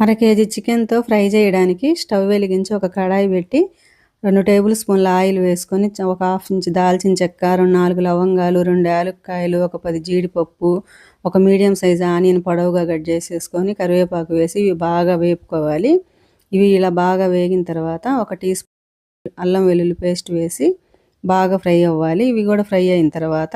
అర కేజీ చికెన్తో ఫ్రై చేయడానికి స్టవ్ వెలిగించి ఒక కడాయి పెట్టి రెండు టేబుల్ స్పూన్ల ఆయిల్ వేసుకొని ఒక హాఫ్ ఇంచ్ దాల్చిన చెక్క రెండు నాలుగు లవంగాలు రెండు యాలక్కాయలు ఒక పది జీడిపప్పు ఒక మీడియం సైజ్ ఆనియన్ పొడవుగా కట్ చేసేసుకొని కరివేపాకు వేసి ఇవి బాగా వేపుకోవాలి. ఇవి ఇలా బాగా వేగిన తర్వాత ఒక టీ స్పూన్ అల్లం వెల్లుల్లి పేస్ట్ వేసి బాగా ఫ్రై అవ్వాలి. ఇవి కూడా ఫ్రై అయిన తర్వాత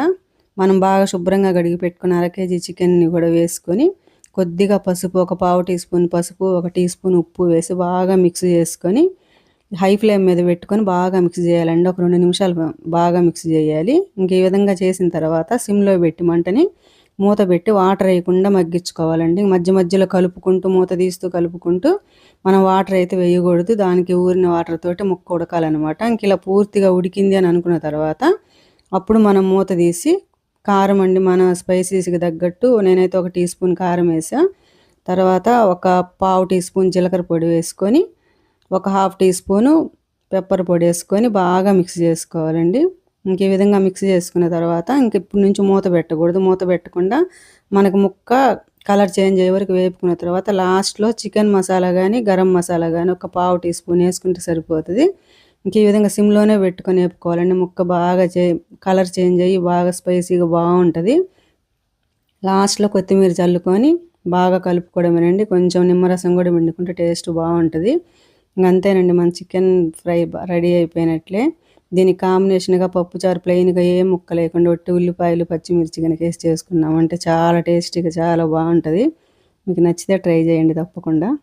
మనం బాగా శుభ్రంగా కడిగి పెట్టుకున్న అర కేజీ చికెన్ని కూడా వేసుకొని కొద్దిగా పసుపు ఒక పావు టీ స్పూన్ పసుపు ఒక టీ స్పూన్ ఉప్పు వేసి బాగా మిక్స్ చేసుకొని హై ఫ్లేమ్ మీద పెట్టుకొని బాగా మిక్స్ చేయాలండి. ఒక రెండు నిమిషాలు బాగా మిక్స్ చేయాలి. ఇంక ఈ విధంగా చేసిన తర్వాత సిమ్లో పెట్టి మంటని మూత పెట్టి వాటర్ వేయకుండా మగ్గించుకోవాలండి. మధ్య మధ్యలో కలుపుకుంటూ మూత తీస్తూ కలుపుకుంటూ మనం వాటర్ అయితే వేయకూడదు. దానికి ఊరిన వాటర్ తోటి ముక్క ఉడకాలన్నమాట. ఇంక ఇలా పూర్తిగా ఉడికింది అని అనుకున్న తర్వాత అప్పుడు మనం మూత తీసి కారం అండి మన స్పైసీస్కి తగ్గట్టు. నేనైతే ఒక టీ స్పూన్ కారం వేసా తర్వాత ఒక పావు టీ స్పూన్ జీలకర్ర పొడి వేసుకొని ఒక హాఫ్ టీ స్పూను పెప్పర్ పొడి వేసుకొని బాగా మిక్స్ చేసుకోవాలండి. ఇంక ఈ విధంగా మిక్స్ చేసుకున్న తర్వాత ఇంక ఇప్పటి నుంచి మూత పెట్టకూడదు. మూత పెట్టకుండా మనకు ముక్క కలర్ చేంజ్ అయ్యే వరకు వేపుకున్న తర్వాత లాస్ట్లో చికెన్ మసాలా కానీ గరం మసాలా కానీ ఒక పావు టీ స్పూన్ వేసుకుంటే సరిపోతుంది. ఇంక ఈ విధంగా సిమ్లోనే పెట్టుకొని వేపుకోవాలండి ముక్క బాగా చే కలర్ చేంజ్ అయ్యి బాగా స్పైసీగా బాగుంటుంది. లాస్ట్లో కొత్తిమీర చల్లుకొని బాగా కలుపుకోవడమేనండి. కొంచెం నిమ్మరసం కూడా వండుకుంటే టేస్ట్ బాగుంటుంది. ఇంకంతేనండి మన చికెన్ ఫ్రై రెడీ అయిపోయినట్లే. దీనికి కాంబినేషన్గా పప్పుచారు ప్లెయిన్గా ఏ ముక్క లేకుండా ఒట్టి ఉల్లిపాయలు పచ్చిమిర్చి కనుక వేసి చేసుకున్నామంటే చాలా టేస్టీగా చాలా బాగుంటుంది. మీకు నచ్చితే ట్రై చేయండి తప్పకుండా.